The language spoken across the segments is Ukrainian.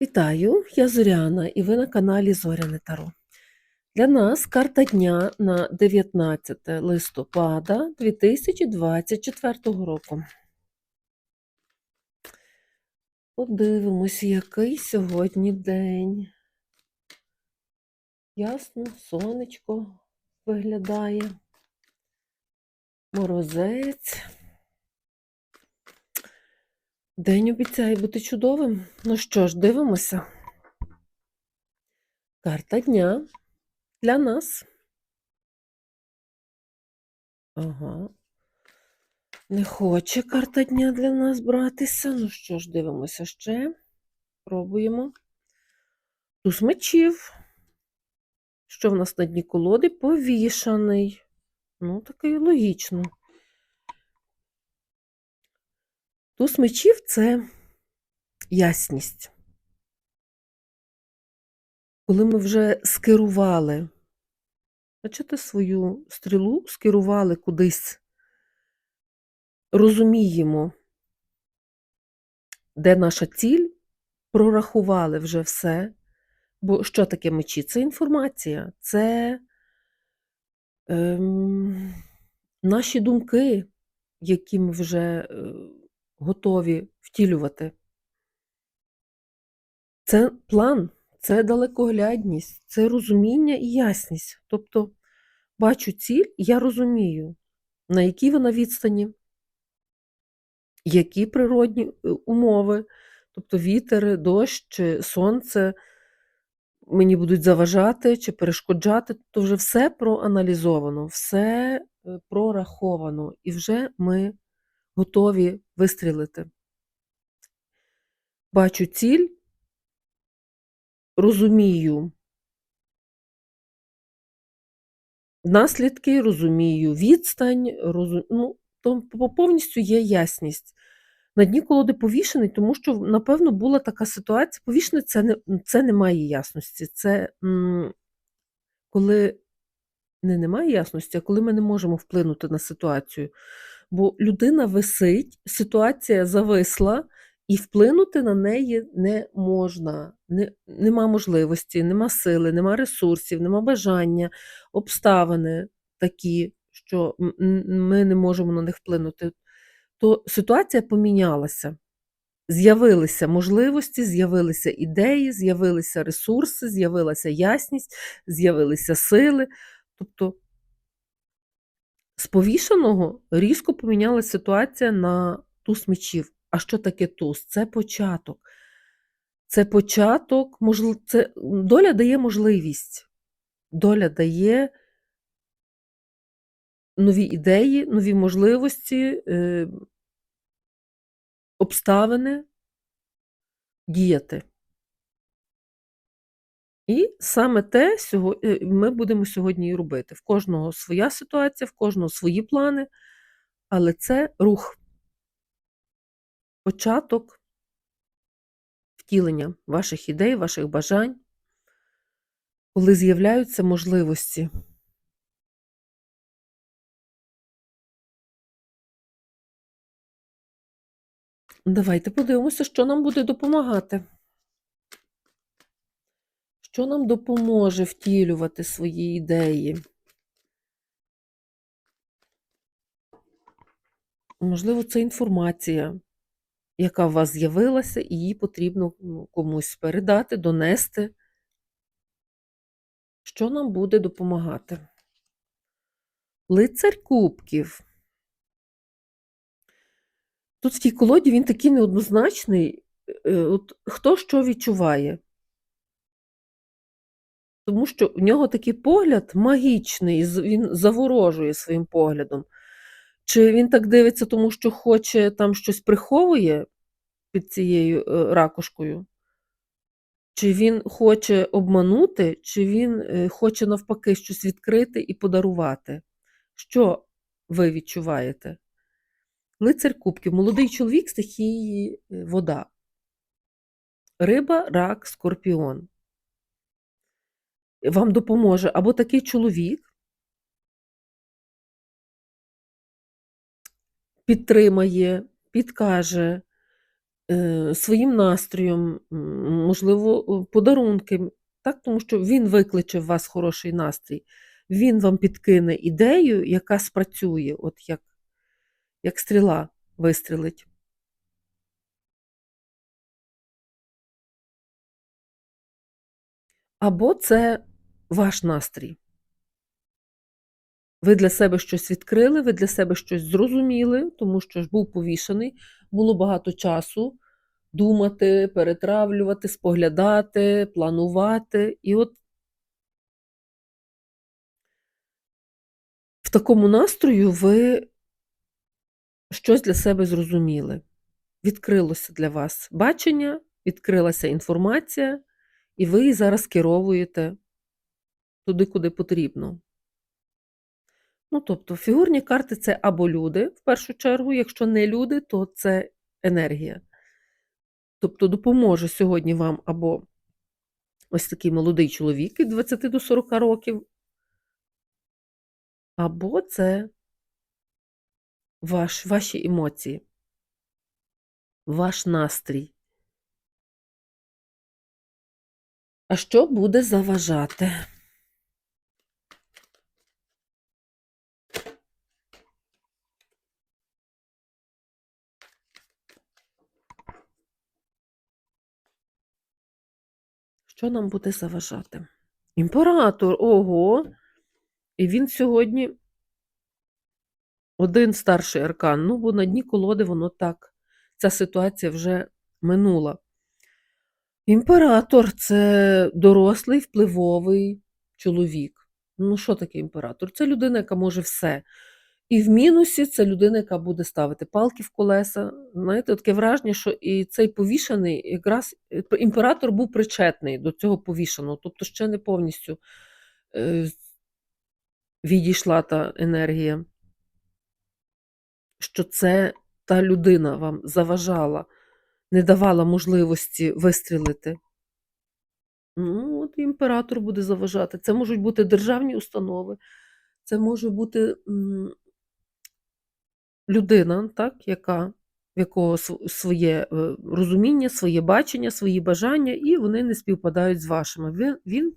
Вітаю, я Зоряна, і ви на каналі Зоряне Таро. Для нас карта дня на 19 листопада 2024 року. Подивимось, який сьогодні день. Ясно, сонечко виглядає. Морозець. День обіцяє бути чудовим. Ну що ж, дивимося. Карта дня для нас. Ага. Не хоче карта дня для нас братися. Ну що ж, дивимося ще. Пробуємо. Туз мечів. Що в нас на дні колоди? Повішаний. Ну, таке логічно. Туз мечів це ясність. Коли ми вже скерували, бачите, свою стрілу скерували кудись, розуміємо, де наша ціль, прорахували вже все. Бо що таке мечі? Це інформація, це ем, наші думки, які ми вже е, готові втілювати. Це план, це далекоглядність, це розуміння і ясність. Тобто, бачу ціль, я розумію, на якій вона відстані, які природні е, умови, тобто вітер, дощ, сонце мені будуть заважати чи перешкоджати, то вже все проаналізовано, все е, прораховано, і вже ми готові вистрілити. Бачу ціль, розумію наслідки, розумію відстань, розум... ну, то повністю є ясність. На дні колоди повішений, тому що, напевно, була така ситуація. Повішений це не, це немає ясності. Це м, коли не немає ясності, а коли ми не можемо вплинути на ситуацію. Бо людина висить, ситуація зависла, і вплинути на неї не можна. Не, нема можливості, нема сили, нема ресурсів, нема бажання, обставини такі, що ми не можемо на них вплинути. То ситуація помінялася. З'явилися можливості, з'явилися ідеї, з'явилися ресурси, з'явилася ясність, з'явилися сили. Тобто з повішеного різко помінялася ситуація на туз мечів. А що таке туз? Це початок. Це початок, можл... це... доля дає можливість. Доля дає нові ідеї, нові можливості, е... обставини діяти. І саме те е, ми будемо сьогодні і робити. В кожного своя ситуація, в кожного свої плани, але це рух, початок втілення ваших ідей, ваших бажань, коли з'являються можливості. Давайте подивимося, що нам буде допомагати. Що нам допоможе втілювати свої ідеї? Можливо, це інформація, яка у вас з'явилася, і її потрібно ну, комусь передати, донести. Що нам буде допомагати? Лицар кубків. Тут в тій колоді він такий неоднозначний. е, От хто що відчуває? Тому що в нього такий погляд магічний, він заворожує своїм поглядом. Чи він так дивиться, тому що хоче там щось приховує під цією е, ракушкою? Чи він хоче обманути, чи він е, хоче навпаки щось відкрити і подарувати? Що ви відчуваєте? Лицар кубків, молодий чоловік стихії е, вода. Риба, рак, скорпіон. Вам допоможе або такий чоловік підтримає, підкаже, е, своїм настроєм, можливо, подарунки, так, тому що він викличе в вас хороший настрій. Він вам підкине ідею, яка спрацює, от як, як стріла вистрілить. Або це ваш настрій. Ви для себе щось відкрили, ви для себе щось зрозуміли, тому що ж був повішений, було багато часу думати, перетравлювати, споглядати, планувати. І от в такому настрою ви щось для себе зрозуміли. Відкрилося для вас бачення, відкрилася інформація, і ви зараз керовуєте туди, куди потрібно. Ну, тобто, фігурні карти це або люди, в першу чергу, якщо не люди, то це енергія. Тобто допоможе сьогодні вам або ось такий молодий чоловік від 20 до 40 років, або це ваш, ваші емоції, ваш настрій. А що буде заважати? Що нам буде заважати? Імператор, ого! І він сьогодні один старший аркан. Ну, бо на дні колоди воно так. Ця ситуація вже минула. Імператор це дорослий, впливовий чоловік. Ну, що таке імператор? Це людина, яка може все. І в мінусі це людина, яка буде ставити палки в колеса. Знаєте, таке враження, що і цей повішений, якраз е, імператор був причетний до цього повішеного, тобто ще не повністю е, відійшла та енергія, що це та людина вам заважала, не давала можливості вистрілити. Ну, от імператор буде заважати. Це можуть бути державні установи, це може бути людина, так, яка, в якого своє е, розуміння, своє бачення, свої бажання, і вони не співпадають з вашими. Він, він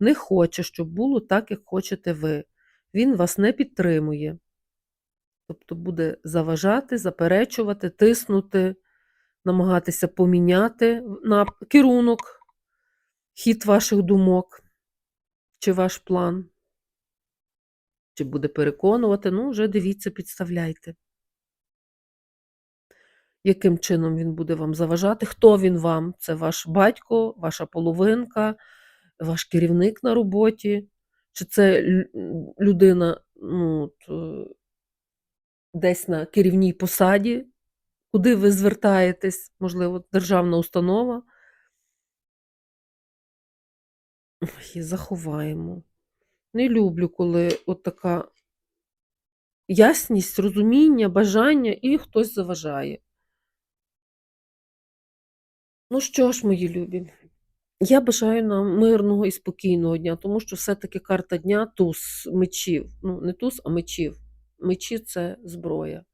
не хоче, щоб було так, як хочете ви. Він вас не підтримує. Тобто буде заважати, заперечувати, тиснути, намагатися поміняти на керунок, хід ваших думок, чи ваш план, чи буде переконувати, ну, вже дивіться, підставляйте. Яким чином він буде вам заважати? Хто він вам? Це ваш батько, ваша половинка, ваш керівник на роботі, чи це людина ну, е, десь на керівній посаді, куди ви звертаєтесь, можливо, державна установа. Ой, заховаємо. Не люблю, коли от така ясність, розуміння, бажання і хтось заважає. Ну що ж, мої любі, я бажаю нам мирного і спокійного дня, тому що все-таки карта дня туз мечів. Ну, не туз, а мечів. Мечі це зброя,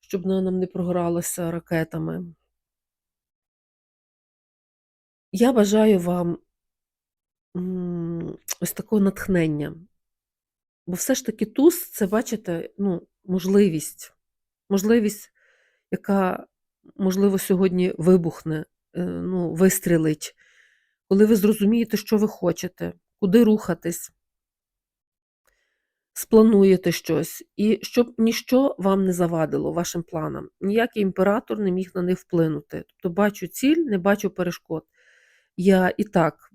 щоб вона нам не програлася ракетами. Я бажаю вам ось такого натхнення. Бо все ж таки туз це, бачите, ну, можливість. Можливість, яка, можливо, сьогодні вибухне, е, ну, вистрілить, коли ви зрозумієте, що ви хочете, куди рухатись, сплануєте щось, і щоб ніщо вам не завадило вашим планам. Ніякий імператор не міг на них вплинути. Тобто бачу ціль, не бачу перешкод. Я і так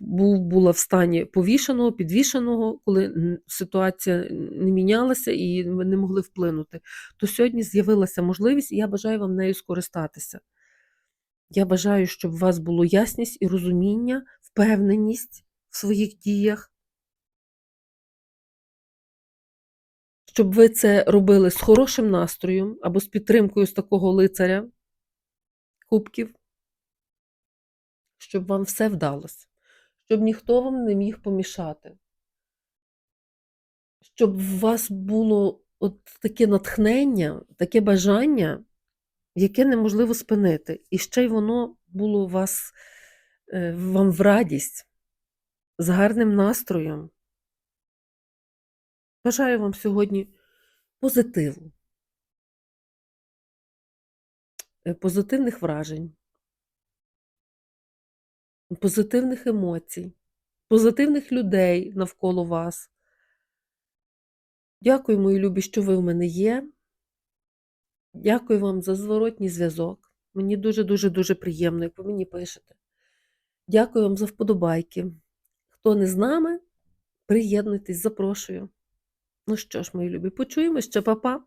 був, була в стані повішеного, підвішеного, коли ситуація не мінялася і ми не могли вплинути. То сьогодні з'явилася можливість, і я бажаю вам нею скористатися. Я бажаю, щоб у вас було ясність і розуміння, впевненість в своїх діях, щоб ви це робили з хорошим настроєм або з підтримкою з такого лицаря кубків, щоб вам все вдалося, щоб ніхто вам не міг помішати, щоб у вас було от таке натхнення, таке бажання яке неможливо спинити. І ще й воно було у вас, е, вам в радість, з гарним настроєм. Бажаю вам сьогодні позитиву. Е, позитивних вражень. Позитивних емоцій, позитивних людей навколо вас. Дякую, мої любі, що ви в мене є. Дякую вам за зворотній зв'язок. Мені дуже-дуже дуже приємно, як ви мені пишете. Дякую вам за вподобайки. Хто не з нами, приєднуйтесь, запрошую. Ну що ж, мої любі, почуємо ще, па-па.